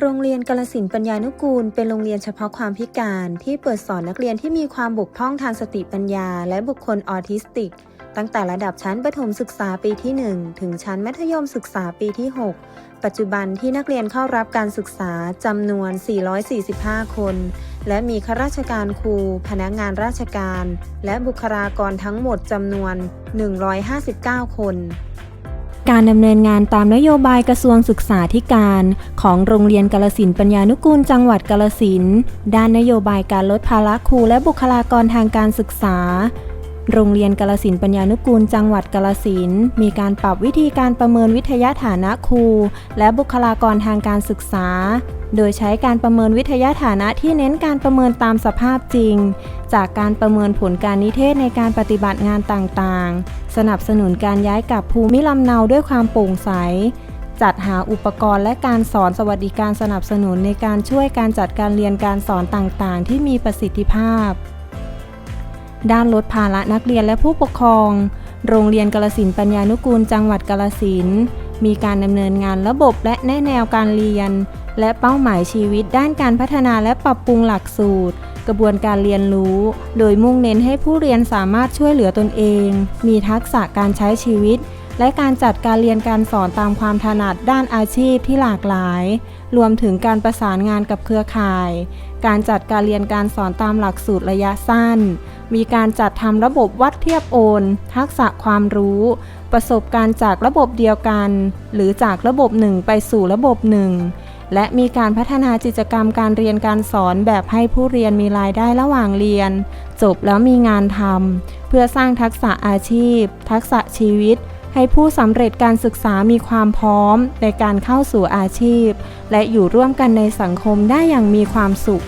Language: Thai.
โรงเรียนกาลสินปัญญานุกูล เป็นโรงเรียนเฉพาะความพิการที่เปิดสอนนักเรียนที่มีความบกพร่องทางสติปัญญา และบุคคลออทิสติก ตั้งแต่ระดับชั้นประถมศึกษาปีที่ 1 ถึงชั้นมัธยมศึกษาปีที่ 6 ปัจจุบันที่นักเรียนเข้ารับการศึกษาจำนวน 445 คน และมีข้าราชการครู พนักงานราชการ และบุคลากรทั้งหมดจำนวน 159 คน การดำเนินงานตามนโยบายกระทรวงศึกษาธิการ ของโรงเรียนกาลสินปัญญานุกูลจังหวัดกาลสินด้านนโยบายการลดภาระครูและบุคลากรทางการศึกษา โรงเรียนกาลสินปัญญานุกูลจังหวัดกาลสินมีการปรับวิธีการประเมินวิทยาฐานะครู และบุคลากรทางการศึกษา โดยใช้การประเมินวิทยาฐานะที่เน้นการประเมินตามสภาพจริง จากการประเมินผลการนิเทศในการปฏิบัติงานต่างๆ สนับสนุนการย้ายกลับภูมิลำเนาด้วยความโปร่งใสจัดหาอุปกรณ์และการสอนสวัสดิการสนับสนุนในการช่วยการจัดการเรียนการสอนต่างๆ ที่มีประสิทธิภาพ ด้านลดภาระนักเรียนและผู้ปกครอง โรงเรียนกาลสินปัญญานุกูลจังหวัดกาลสินมีการดำเนินงานระบบและแนแนวการเรียน และเป้าหมายชีวิตด้านการพัฒนาและปรับปรุงหลักสูตร กระบวนการเรียนรู้ โดยมุ่งเน้นให้ผู้เรียนสามารถช่วยเหลือตนเอง มีทักษะการใช้ชีวิต และการจัดการเรียนการสอนตามความถนัดด้านอาชีพที่หลากหลาย รวมถึงการประสานงานกับเครือข่าย การจัดการเรียนการสอนตามหลักสูตรระยะสั้น มีการจัดทำระบบวัดเทียบโอน ทักษะความรู้ ประสบการณ์จากระบบเดียวกัน หรือจากระบบหนึ่งไปสู่ระบบหนึ่งและมีการพัฒนากิจกรรมการเรียนการสอนแบบให้ผู้เรียนมีรายได้ระหว่างเรียน จบแล้วมีงานทำเพื่อสร้างทักษะอาชีพ ทักษะชีวิต ให้ผู้สำเร็จการศึกษามีความพร้อมในการเข้าสู่อาชีพ และอยู่ร่วมกันในสังคมได้อย่างมีความสุข